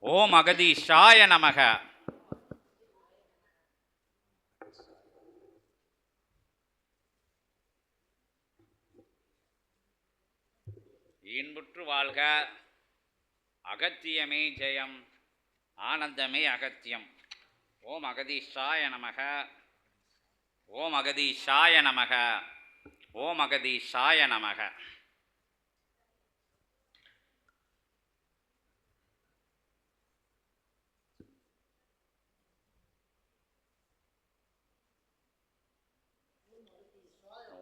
ஓம் அகதீஷாய நமக. இன்புற்று வாழ்க. அகத்தியமே ஜெயம். ஆனந்தமே அகத்தியம். ஓம் அகதீஷாய நமக. ஓம் அகதீஷாய நமக. ஓம் அகதீஷாய நமக.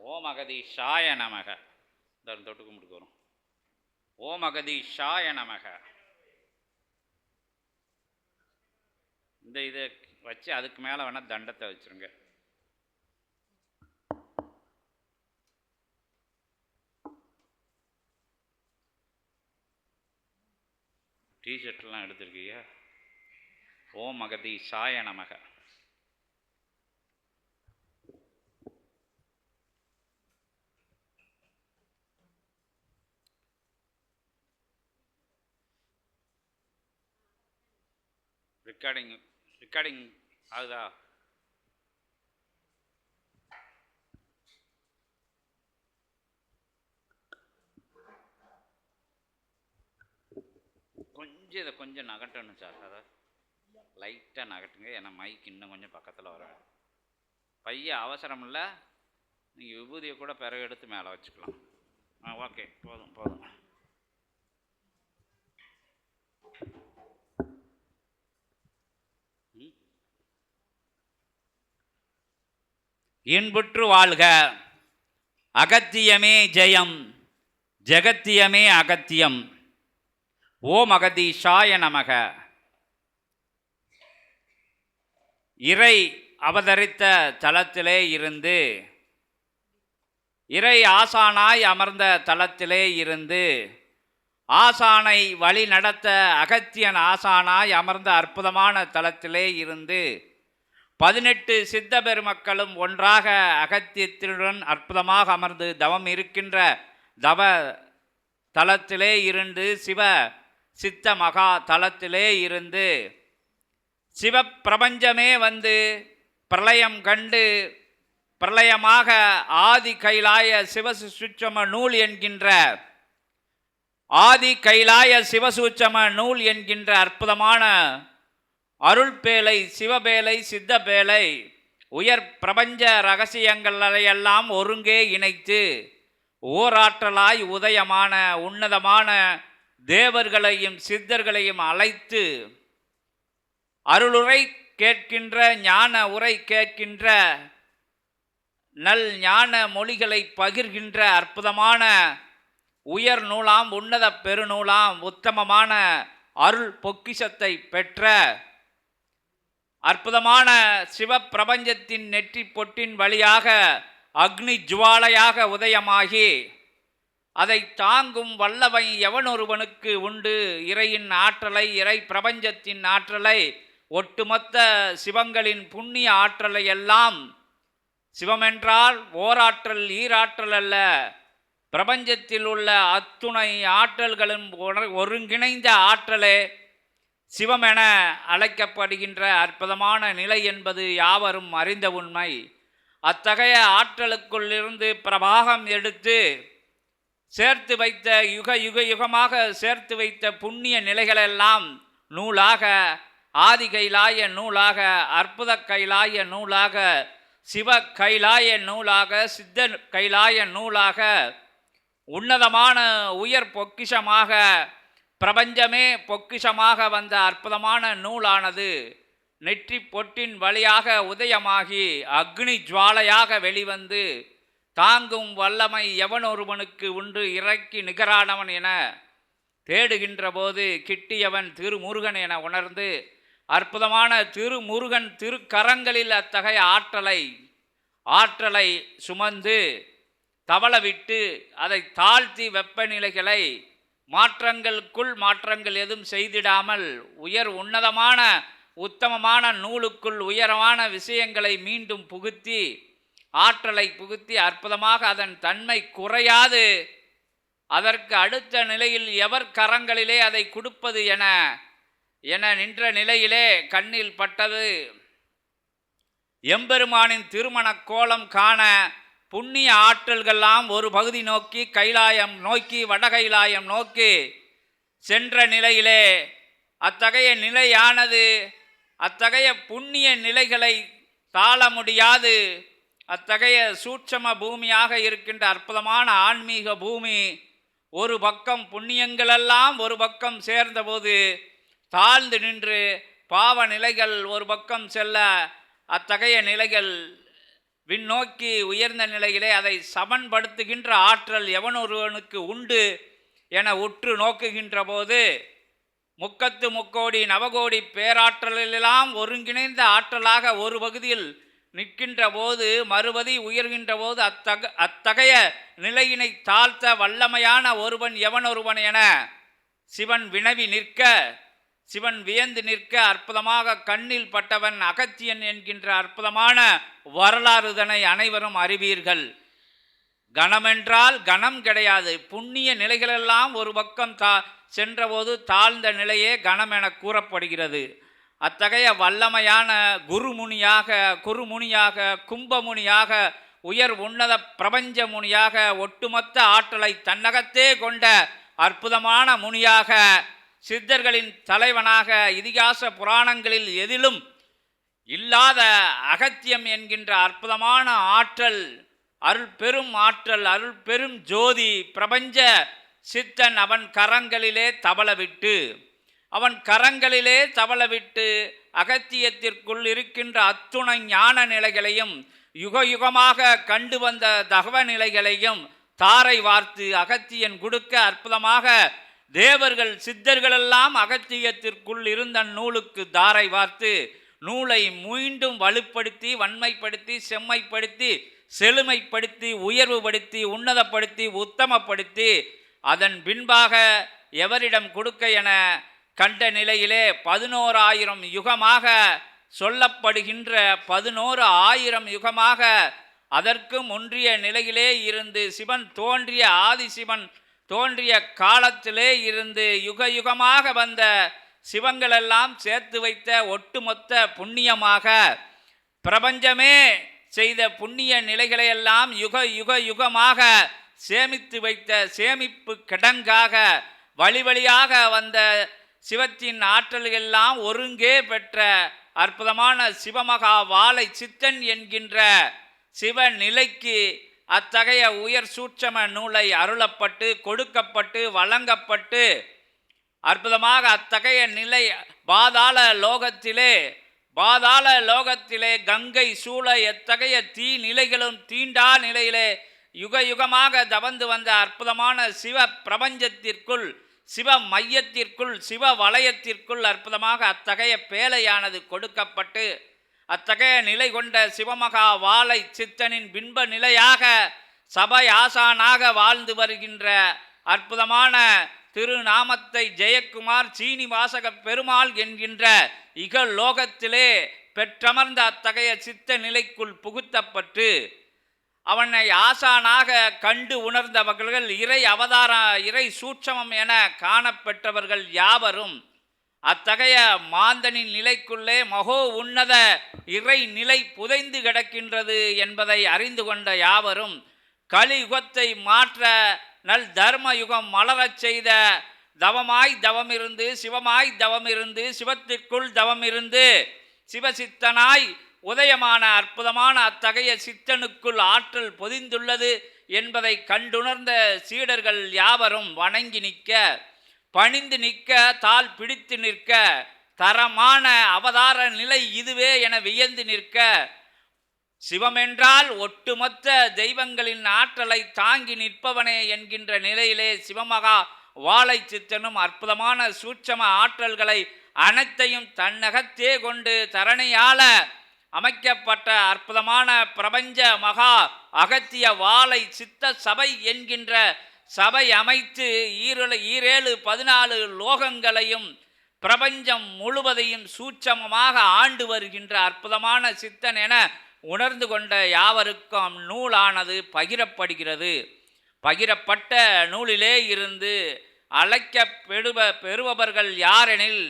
ஓம் அகதீஷாய நமக இந்த தொட்டு கும்பிட்டு வரும். ஓம் அகதீஷாய நமக. இந்த இதை வச்சு அதுக்கு மேலே வேணால் தண்டத்தை வச்சுருங்க. டிஷர்ட்லாம் எடுத்துருக்கீங்க. ஓம் அகதீஷாய நமக. ரெக்கார்டிங் ரெக்கார்டிங் ஆகுதா? கொஞ்சம் இதை கொஞ்சம் நகட்டணும் சார் அதை லைட்டாக நகட்டுங்க ஏன்னா மைக் இன்னும் கொஞ்சம் பக்கத்தில் வர பைய அவசரம் இல்லை நீங்கள் விபூதியை கூட பிறகு எடுத்து மேலே வச்சுக்கலாம். ஆ ஓகே போதும் போதும் ம். இன்புற்று வாழ்க. அகத்தியமே ஜெயம் ஜெகத்தியமே அகத்தியம். ஓம் அகதீஷாய நமக. இறை அவதரித்த தலத்திலே இருந்து இறை ஆசானாய் அமர்ந்த தலத்திலே இருந்து ஆசானை வழி நடத்த அகத்தியன் ஆசானாய் அமர்ந்த அற்புதமான தலத்திலே இருந்து பதினெட்டு சித்த பெருமக்களும் ஒன்றாக அகத்தியத்துடன் அற்புதமாக அமர்ந்து தவம் இருக்கின்ற தவ தலத்திலே இருந்து சிவ சித்த மகா தலத்திலே இருந்து சிவ பிரபஞ்சமே வந்து பிரளயம் கண்டு பிரளயமாக ஆதி கைலாய சிவசுச்சம நூல் என்கின்ற ஆதி கைலாய சிவசூச்சம நூல் என்கின்ற அற்புதமான அருள்பேலை சிவபேலை சித்தபேலை உயர் பிரபஞ்ச ரகசியங்களையெல்லாம் ஒருங்கே இணைத்து ஓராற்றலாய் உதயமான உன்னதமான தேவர்களையும் சித்தர்களையும் அழைத்து அருளுரை கேட்கின்ற ஞான உரை கேட்கின்ற நல் ஞான மொழிகளை பகிர்கின்ற அற்புதமான உயர் நூலாம் உன்னத பெருநூலாம் உத்தமமான அருள் பொக்கிஷத்தை பெற்ற அற்புதமான சிவப்பிரபஞ்சத்தின் நெற்றி பொட்டின் வழியாக அக்னி ஜுவாலையாக உதயமாகி அதை தாங்கும் வல்லவை எவனொருவனுக்கு உண்டு? இறையின் ஆற்றலை இறை பிரபஞ்சத்தின் ஆற்றலை ஒட்டுமொத்த சிவங்களின் புண்ணிய ஆற்றலை எல்லாம் சிவமென்றால் ஓராற்றல் ஈராற்றல் அல்ல. பிரபஞ்சத்தில் உள்ள அத்துணை ஆற்றல்களும் ஒருங்கிணைந்த ஆற்றலே சிவமென அழைக்கப்படுகின்ற அற்புதமான நிலை என்பது யாவரும் அறிந்த உண்மை. அத்தகைய ஆற்றலுக்குள்ளிருந்து பிரபாகம் எடுத்து சேர்த்து வைத்த யுக யுக யுகமாக சேர்த்து வைத்த புண்ணிய நிலைகளெல்லாம் நூலாக ஆதி கைலாய நூலாக அற்புத கைலாய நூலாக சிவ கைலாய நூலாக சித்த கைலாய நூலாக உன்னதமான உயர் பொக்கிஷமாக பிரபஞ்சமே பொக்கிஷமாக வந்த அற்புதமான நூலானது நெற்றி பொட்டின் வழியாக உதயமாகி அக்னி ஜுவாலையாக வெளிவந்து தாங்கும் வல்லமை எவனொருவனுக்கு உண்டு இறக்கி நிகரானவன் என தேடுகின்ற போது கிட்டியவன் திருமுருகன் என உணர்ந்து அற்புதமான திருமுருகன் திருக்கரங்களில் அத்தகைய ஆற்றலை ஆற்றலை சுமந்து தவளவிட்டு அதை தாழ்த்தி வெப்பநிலைகளை மாற்றங்களுக்குள் மாற்றங்கள் எதுவும் செய்திடாமல் உயர் உன்னதமான உத்தமமான நூலுக்குள் உயரமான விஷயங்களை மீண்டும் புகுத்தி ஆற்றலை புகுத்தி அற்புதமாக அதன் தன்மை குறையாது. அதற்கு அடுத்த நிலையில் எவர் கரங்களிலே அதை கொடுப்பது என என நின்ற நிலையிலே கண்ணில் பட்டது. எம்பெருமானின் திருமணக் கோலம் காண புண்ணிய ஆற்றல்கள்லாம் ஒரு பகுதி நோக்கி கைலாயம் நோக்கி வடகைலாயம் நோக்கி சென்ற நிலையிலே அத்தகைய நிலையானது அத்தகைய புண்ணிய நிலைகளை தாழ முடியாது. அத்தகைய சூட்சம பூமியாக இருக்கின்ற அற்புதமான ஆன்மீக பூமி ஒரு பக்கம் புண்ணியங்களெல்லாம் ஒரு பக்கம் சேர்ந்தபோது தாழ்ந்து நின்று பாவ நிலைகள் ஒரு பக்கம் செல்ல அத்தகைய நிலைகள் விண்ணோக்கி உயர்ந்த நிலையிலே அதை சமன்படுத்துகின்ற ஆற்றல் எவனொருவனுக்கு உண்டு என உற்று நோக்குகின்ற போது முக்கத்து முக்கோடி நவகோடி பேராற்றலெல்லாம் ஒருங்கிணைந்த ஆற்றலாக ஒரு பகுதியில் நிற்கின்ற போது மறுபதி உயர்கின்ற போது அத்தக அத்தகைய நிலையினை தாழ்த்த வல்லமையான ஒருவன் எவனொருவன் என சிவன் வினவி நிற்க சிவன் வியந்து நிற்க அற்புதமாக கண்ணில் பட்டவன் அகத்தியன் என்கின்ற அற்புதமான வரலாறுதனை அனைவரும் அறிவீர்கள். கணமென்றால் கணம் கிடையாது. புண்ணிய நிலைகளெல்லாம் ஒரு பக்கம் தா சென்றபோது தாழ்ந்த நிலையே கணம் என கூறப்படுகிறது. அத்தகைய வல்லமையான குருமுனியாக குருமுனியாக கும்பமுனியாக உயர் உன்னத பிரபஞ்ச முனியாக ஒட்டுமொத்த ஆற்றலை தன்னகத்தே கொண்ட அற்புதமான முனியாக சித்தர்களின் தலைவனாக இதிகாச புராணங்களில் எதிலும் இல்லாத அகத்தியம் என்கின்ற அற்புதமான ஆற்றல் அருள் பெரும் ஆற்றல் அருள் பெரும் ஜோதி பிரபஞ்ச சித்தன் அவன் கரங்களிலே தவளவிட்டு அவன் கரங்களிலே தவளவிட்டு அகத்தியத்திற்குள் இருக்கின்ற அத்துணை ஞான நிலைகளையும் யுக யுகமாக கண்டு வந்த தகவ நிலைகளையும் தாரை வார்த்து அகத்தியன் கொடுக்க அற்புதமாக தேவர்கள் சித்தர்களெல்லாம் அகத்தியத்திற்குள் இருந்த நூலுக்கு தாரை வார்த்து நூலை மீண்டும் வலுப்படுத்தி வன்மைப்படுத்தி செம்மைப்படுத்தி செழுமைப்படுத்தி உயர்வுபடுத்தி உன்னதப்படுத்தி உத்தமப்படுத்தி அதன் பின்பாக எவரிடம் கொடுக்க என கண்ட நிலையிலே பதினோராயிரம் யுகமாக சொல்லப்படுகின்ற பதினோரு ஆயிரம் யுகமாக அதற்கும் ஒன்றிய நிலையிலே இருந்து சிவன் தோன்றிய ஆதிசிவன் தோன்றிய காலத்திலே இருந்து யுக யுகமாக வந்த சிவங்களெல்லாம் சேர்த்து வைத்த ஒட்டுமொத்த புண்ணியமாக பிரபஞ்சமே செய்த புண்ணிய நிலைகளையெல்லாம் யுக யுக யுகமாக சேமித்து வைத்த சேமிப்பு கிடங்காக வழி வழியாக வந்த சிவத்தின் ஆற்றல்களெல்லாம் ஒருங்கே பெற்ற அற்புதமான சிவமகா வாழை சித்தன் என்கின்ற சிவநிலைக்கு அத்தகைய உயர் சூட்சம நூலை அருளப்பட்டு கொடுக்கப்பட்டு வழங்கப்பட்டு அற்புதமாக அத்தகைய நிலை பாதாள லோகத்திலே பாதாள லோகத்திலே கங்கை சூழ எத்தகைய தீ நிலைகளும் தீண்டா நிலையிலே யுக யுகமாக தவந்து வந்த அற்புதமான சிவ பிரபஞ்சத்திற்குள் சிவ மையத்திற்குள் சிவ வலயத்திற்குள் அற்புதமாக அத்தகைய பேலையானது கொடுக்கப்பட்டு அத்தகைய நிலை கொண்ட சிவமகா வாழை சித்தனின் பின்ப நிலையாக சபை ஆசானாக வாழ்ந்து வருகின்ற அற்புதமான திருநாமத்தை ஜெயக்குமார் சீனிவாசக பெருமாள் என்கின்ற இகலோகத்திலே பெற்றமர்ந்த அத்தகைய சித்த நிலைக்குள் புகுத்தப்பட்டு அவனை ஆசானாக கண்டு உணர்ந்தவர்கள் இறை அவதார இறை சூட்சமம் என காணப்பெற்றவர்கள் யாவரும் அத்தகைய மாந்தனின் நிலைக்குள்ளே மகோ உன்னத இறை நிலை புதைந்து கிடக்கின்றது என்பதை அறிந்து கொண்ட யாவரும் கலியுகத்தை மாற்ற நல் தர்ம யுகம் மலரச் செய்த தவமாய் தவமிருந்து சிவமாய் தவமிருந்து சிவத்திற்குள் தவமிருந்து சிவசித்தனாய் உதயமான அற்புதமான அத்தகைய சித்தனுக்குள் ஆற்றல் பொதிந்துள்ளது என்பதை கண்டுணர்ந்த சீடர்கள் யாவரும் வணங்கி நிற்க பணிந்து நிற்க தால் பிடித்து நிற்க தரமான அவதார நிலை இதுவே என வியந்து நிற்க சிவமென்றால் ஒட்டுமொத்த தெய்வங்களின் ஆற்றலை தாங்கி நிற்பவனே என்கின்ற நிலையிலே சிவமகா வாழை சித்தனும் அற்புதமான சூட்சம ஆற்றல்களை அனைத்தையும் தன்னகத்தே கொண்டு தரணியால அமைக்கப்பட்ட அற்புதமான பிரபஞ்ச மகா அகத்திய வாழை சித்த சபை என்கின்ற சபை அமைத்து ஈரேழு ஈரேழு பதினாலு லோகங்களையும் பிரபஞ்சம் முழுவதையும் சூட்சமமாக ஆண்டு வருகின்ற அற்புதமான சித்தன் என உணர்ந்து கொண்ட யாவருக்கும் நூலானது பகிரப்படுகிறது. பகிரப்பட்ட நூலிலே இருந்து அழைக்க பெறுப பெறுபவர்கள் யாரெனில்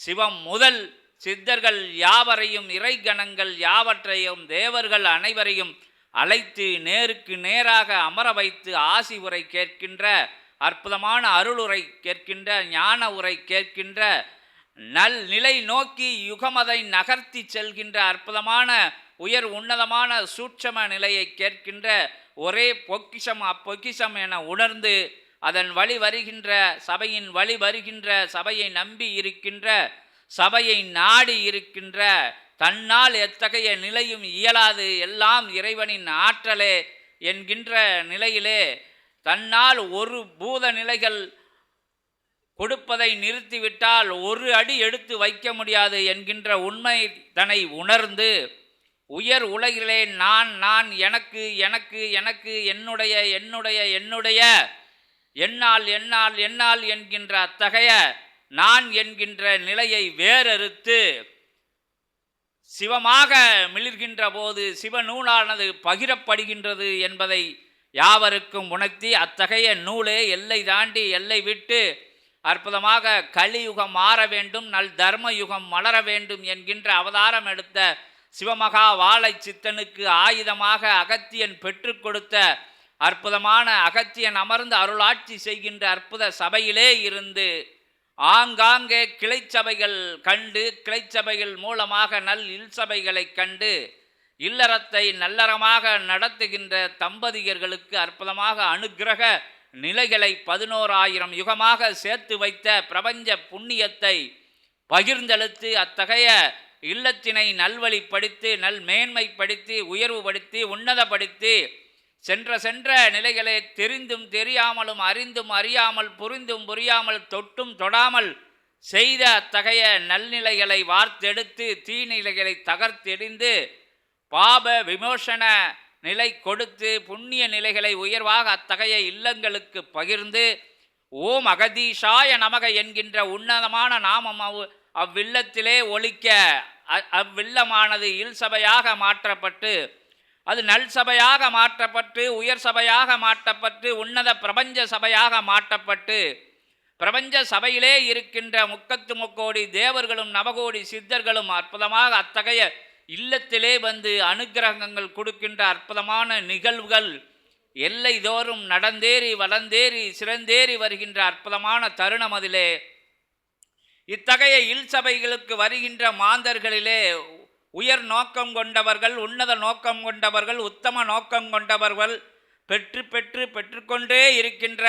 சிவம் முதல் சித்தர்கள் யாவரையும் இறைகணங்கள் யாவற்றையும் தேவர்கள் அனைவரையும் அழைத்து நேருக்கு நேராக அமர வைத்து ஆசி உரை கேட்கின்ற அற்புதமான அருளுரை கேட்கின்ற ஞான உரை கேட்கின்ற நல் நிலை நோக்கி யுகமதை நகர்த்தி செல்கின்ற அற்புதமான உயர் உன்னதமான சூட்சம நிலையை கேட்கின்ற ஒரே பொக்கிஷம் அப்பொக்கிஷம் என உணர்ந்து அதன் வழி வருகின்ற சபையின் வழி வருகின்ற சபையை நம்பி இருக்கின்ற சபையை நாடி இருக்கின்ற தன்னால் எத்தகைய நிலையும் இயலாது எல்லாம் இறைவனின் ஆற்றலே என்கின்ற நிலையிலே தன்னால் ஒரு பூத நிலைகள் கொடுப்பதை நிறுத்திவிட்டால் ஒரு அடி எடுத்து வைக்க முடியாது என்கின்ற உண்மை தன்னை உணர்ந்து உயர் உலகிலே நான் நான் எனக்கு எனக்கு எனக்கு என்னுடைய என்னுடைய என்னுடைய என்னால் என்னால் என்னால் என்கின்ற அத்தகைய நான் என்கின்ற நிலையை வேறறுத்து சிவமாக மிளிர்கின்ற போது சிவநூலானது பகிரப்படுகின்றது என்பதை யாவருக்கும் உணர்த்தி அத்தகைய நூலே எல்லை தாண்டி எல்லை விட்டு அற்புதமாக கலியுகம் மாற வேண்டும் நல் தர்ம யுகம் மலர வேண்டும் என்கின்ற அவதாரம் எடுத்த சிவமகா வாழை சித்தனுக்கு ஆயுதமாக அகத்தியன் பெற்றுக் கொடுத்த அற்புதமான அகத்தியன் அமர்ந்து அருளாட்சி செய்கின்ற அற்புத சபையிலே இருந்து ஆங்காங்கே கிளைச்சபைகள் கண்டு கிளைச்சபைகள் மூலமாக நல் இல்சபைகளை கண்டு இல்லறத்தை நல்லறமாக நடத்துகின்ற தம்பதியர்களுக்கு அற்புதமாக அனுக்கிரக நிலைகளை பதினோராயிரம் யுகமாக சேர்த்து வைத்த பிரபஞ்ச புண்ணியத்தை பகிர்ந்தெழுத்து அத்தகைய இல்லத்தினை நல்வழிப்படுத்தி நல் மேன்மைப்படுத்தி உயர்வுபடுத்தி உன்னதப்படுத்தி சென்ற சென்ற நிலைகளை தெரிந்தும் தெரியாமலும் அறிந்தும் அறியாமல் புரிந்தும் புரியாமல் தொட்டும் தொடாமல் செய்த அத்தகைய நல்நிலைகளை வார்த்தெடுத்து தீநிலைகளை தகர்த்தெறிந்து பாப விமோசன நிலை கொடுத்து புண்ணிய நிலைகளை உயர்வாக அத்தகைய இல்லங்களுக்கு பகிர்ந்து ஓம் அகதீஷாய நமக என்கின்ற உன்னதமான நாமம் அவ் அவ்வில்லத்திலே ஒழிக்க அ- அவ்வில்லமானது இல் சபையாக மாற்றப்பட்டு அது நல் சபையாக மாற்றப்பட்டு உயர் சபையாக மாற்றப்பட்டு உன்னத பிரபஞ்ச சபையாக மாற்றப்பட்டு பிரபஞ்ச சபையிலே இருக்கின்ற முக்கத்து முக்கோடி தேவர்களும் நவகோடி சித்தர்களும் அற்புதமாக அத்தகைய இல்லத்திலே வந்து அனுக்கிரகங்கள் கொடுக்கின்ற அற்புதமான நிகழ்வுகள் எல்லை தோறும் நடந்தேறி வளர்ந்தேறி சிறந்தேறி வருகின்ற அற்புதமான தருணம் அதிலே. இத்தகைய இல் சபைகளுக்கு வருகின்ற மாந்தர்களிலே உயர் நோக்கம் கொண்டவர்கள் உன்னத நோக்கம் கொண்டவர்கள் உத்தம நோக்கம் கொண்டவர்கள் பெற்று பெற்று பெற்றுக்கொண்டே இருக்கின்ற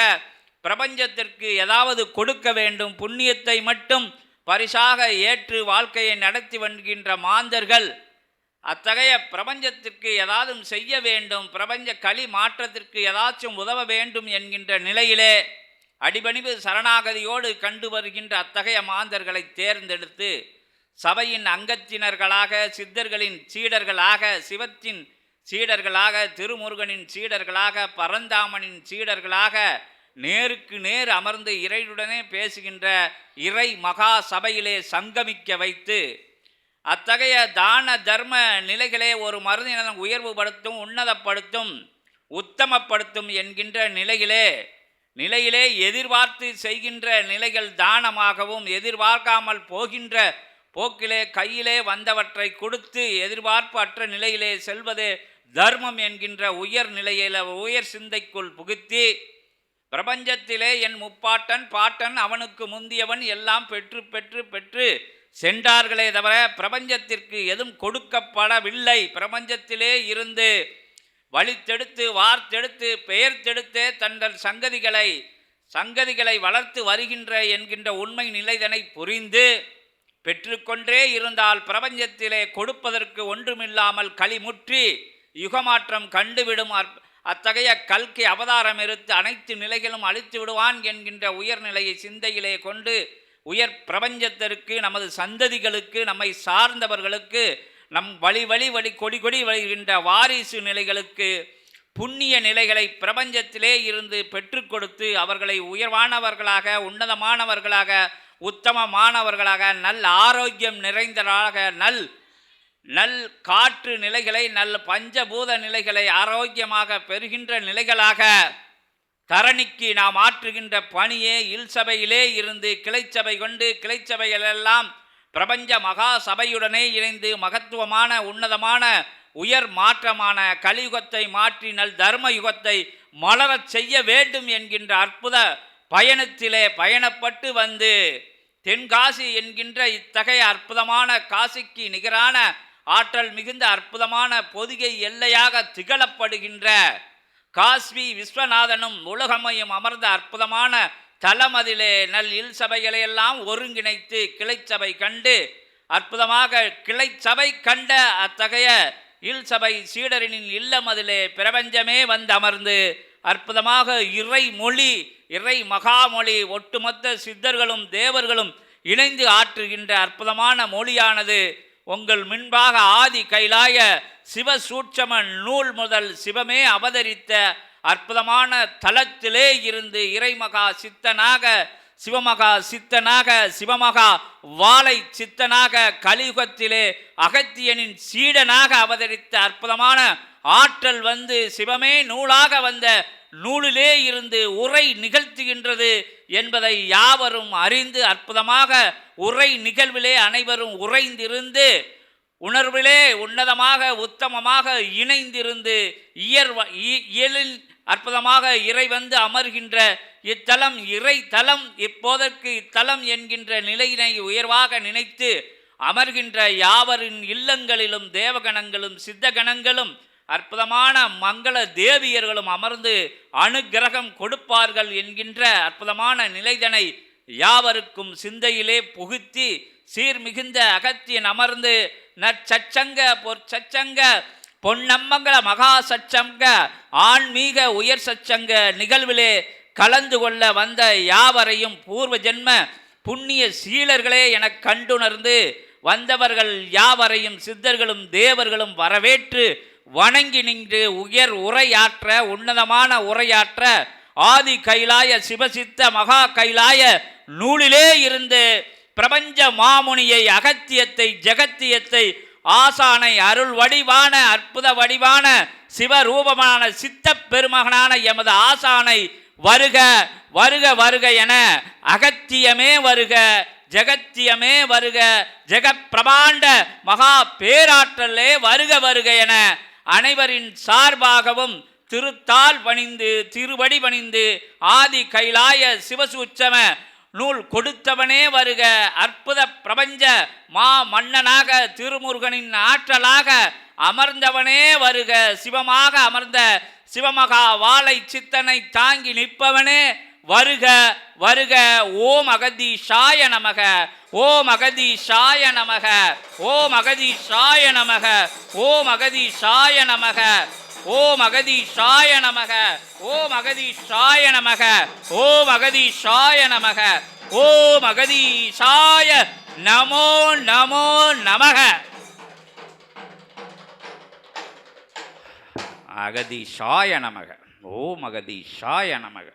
பிரபஞ்சத்திற்கு ஏதாவது கொடுக்க வேண்டும். புண்ணியத்தை மட்டும் பரிசாக ஏற்று வாழ்க்கையை நடத்தி வருகின்ற மாந்தர்கள் அத்தகைய பிரபஞ்சத்திற்கு ஏதாவது செய்ய வேண்டும். பிரபஞ்ச களி மாற்றத்திற்கு ஏதாச்சும் உதவ வேண்டும் என்கின்ற நிலையிலே அடிபணிவு சரணாகதியோடு கண்டு வருகின்ற அத்தகைய மாந்தர்களை தேர்ந்தெடுத்து சபையின் அங்கத்தினர்களாக சித்தர்களின் சீடர்களாக சிவத்தின் சீடர்களாக திருமுருகனின் சீடர்களாக பரந்தாமனின் சீடர்களாக நேருக்கு நேர் அமர்ந்து இறையுடனே பேசுகின்ற இறை மகா சபையிலே சங்கமிக்க வைத்து அத்தகைய தான தர்ம நிலைகளே ஒரு மருந்தினம் உயர்வுபடுத்தும் உன்னதப்படுத்தும் உத்தமப்படுத்தும் என்கின்ற நிலையிலே நிலையிலே எதிர்பார்த்து செய்கின்ற நிலைகள் தானமாகவும் எதிர்பார்க்காமல் போகின்ற போக்கிலே கையிலே வந்தவற்றை கொடுத்து எதிர்பார்ப்பு அற்ற நிலையிலே செல்வது தர்மம் என்கின்ற உயர் நிலையில உயர் சிந்தைக்குள் புகுத்தி பிரபஞ்சத்திலே என் முப்பாட்டன் பாட்டன் அவனுக்கு முந்தியவன் எல்லாம் பெற்று பெற்று பெற்று சென்றார்களே தவிர பிரபஞ்சத்திற்கு எதுவும் கொடுக்கப்படவில்லை. பிரபஞ்சத்திலே இருந்து வழித்தெடுத்து வார்த்தெடுத்து பெயர்த்தெடுத்தே தங்கள் சங்கதிகளை சங்கதிகளை வளர்த்து வருகின்ற என்கின்ற உண்மை நிலைதனை புரிந்து பெற்றுக்கொண்டே இருந்தால் பிரபஞ்சத்திலே கொடுப்பதற்கு ஒன்றுமில்லாமல் களிமுற்றி யுகமாற்றம் கண்டுவிடும் அற்- அத்தகைய கல்கி அவதாரம் எடுத்து அனைத்து நிலைகளும் அழித்து விடுவான் என்கின்ற உயர்நிலையை சிந்தையிலே கொண்டு உயர் பிரபஞ்சத்திற்கு நமது சந்ததிகளுக்கு நம்மை சார்ந்தவர்களுக்கு நம் வழி வழி வழி கொடி கொடி வருகின்ற வாரிசு நிலைகளுக்கு புண்ணிய நிலைகளை பிரபஞ்சத்திலே இருந்து பெற்றுக் கொடுத்து அவர்களை உயர்வானவர்களாக உன்னதமானவர்களாக உத்தமமானவர்களாக நல் ஆரோக்கியம் நிறைந்தவர்களாக நல் நல் காற்று நிலைகளை நல் பஞ்சபூத நிலைகளை ஆரோக்கியமாக பெறுகின்ற நிலைகளாக தரணிக்கு நாம் ஆற்றுகின்ற பணியே இல் சபையிலே இருந்து கிளைச்சபை கொண்டு கிளைச்சபைகளெல்லாம் பிரபஞ்ச மகா சபையுடனே இணைந்து மகத்துவமான உன்னதமான உயர் மாற்றமான கலியுகத்தை மாற்றி நல் தர்ம யுகத்தை மலரச் செய்ய வேண்டும் என்கின்ற அற்புத பயணத்திலே பயணப்பட்டு வந்து தென்காசி என்கின்ற இத்தகைய அற்புதமான காசிக்கு நிகரான ஆற்றல் மிகுந்த அற்புதமான பொதிகை எல்லையாக திகழப்படுகின்ற காஸ்வி விஸ்வநாதனும் உலகமையும் அமர்ந்த அற்புதமான தலமதிலே நல் இல் சபைகளையெல்லாம் ஒருங்கிணைத்து கிளைச்சபை கண்டு அற்புதமாக கிளைச்சபை கண்ட அத்தகைய இல் சபை சீடரின் இல்லமதிலே பிரபஞ்சமே வந்து அமர்ந்து அற்புதமாக இறை மொழி இறை மகாமொழி ஒட்டுமொத்த சித்தர்களும் தேவர்களும் இணைந்து ஆற்றுகின்ற அற்புதமான மொழியானது உங்கள் முன்பாக ஆதி கைலாய சிவசூட்சம நூல் முதல் சிவமே அவதரித்த அற்புதமான தலத்திலே இருந்து இறைமகா சித்தனாக சிவமகா சித்தனாக சிவமகா வாளை சித்தனாக கலியுகத்திலே அகத்தியனின் சீடனாக அவதரித்த அற்புதமான ஆற்றல் வந்து சிவமே நூலாக வந்த நூலிலே இருந்து உரை நிகழ்த்துகின்றது என்பதை யாவரும் அறிந்து அற்புதமாக உரை நிகழ்விலே அனைவரும் உறைந்திருந்து உணர்விலே உன்னதமாக உத்தமமாக இணைந்திருந்து இயர் இயலில் அற்புதமாக இறை வந்து அமர்கின்ற இத்தலம் இறை தலம் இப்போதற்கு இத்தலம் என்கின்ற நிலையினை உயர்வாக நினைத்து அமர்கின்ற யாவரின் இல்லங்களிலும் தேவகணங்களும் சித்தகணங்களும் அற்புதமான மங்கள தேவியர்களும் அமர்ந்து அனுக்கிரகம் கொடுப்பார்கள் என்கின்ற அற்புதமான நிலைதனை யாவருக்கும் சிந்தையிலே புகுத்தி சீர்மிகுந்த அகத்தியன் அமர்ந்து நற்சச்சங்க பொற்சச்சங்க பொன்னம்மங்கள மகா சச்சங்க ஆன்மீக உயர் சச்சங்க நிகழ்விலே கலந்து கொள்ள வந்த யாவரையும் பூர்வ ஜென்ம புண்ணிய சீலர்களே என கண்டுணர்ந்து வந்தவர்கள் யாவரையும் சித்தர்களும் தேவர்களும் வரவேற்று வணங்கி நின்று உயர் உரையாற்ற உன்னதமான உரையாற்ற ஆதி கைலாய சிவசித்த மகா கைலாய நூலிலே இருந்து பிரபஞ்ச மாமுனியை அகத்தியத்தை ஜெகத்தியத்தை ஆசானை அருள் வடிவான அற்புத வடிவான சிவரூபமான சித்தப் பெருமகனான எமது ஆசானை வருக வருக வருக என அகத்தியமே வருக ஜெகத்தியமே வருக ஜெகப் பிரபாண்ட மகா பேராற்றலே வருக வருக என அனைவரின் சார்பாகவும் திருத்தால் பணிந்து திருவடி பணிந்து ஆதி கைலாய சிவசூச்சம நூல் கொடுத்தவனே வருக. அற்புத பிரபஞ்ச மா மன்னனாக திருமுருகனின் ஆற்றலாக அமர்ந்தவனே வருக. சிவமாக அமர்ந்த சிவமகா வாளை சித்தனை தாங்கி நிற்பவனே வருக. வருக. ஓம் அகதீஷாய நமக. ஓம் அகதீஷாய நமக. ஓம் அகதீஷாய நமக. ஓம் அகதீஷாய நமக. ஓம் அகதீஷாய நமக. ஓம் அகதீஷாய நமக. ஓம் அகதீஷாய நமக. ஓம் அகதீஷாய நமோ நமோ நமக. அகதீஷாய நமக. ஓம் அகதீஷாய நமக.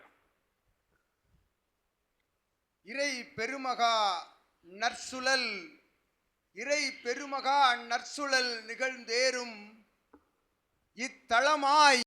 இறை பெருமகா நற்சுழல். இறை பெருமகா நற்சுழல் நிகழ்ந்தேறும் இத்தலமாய்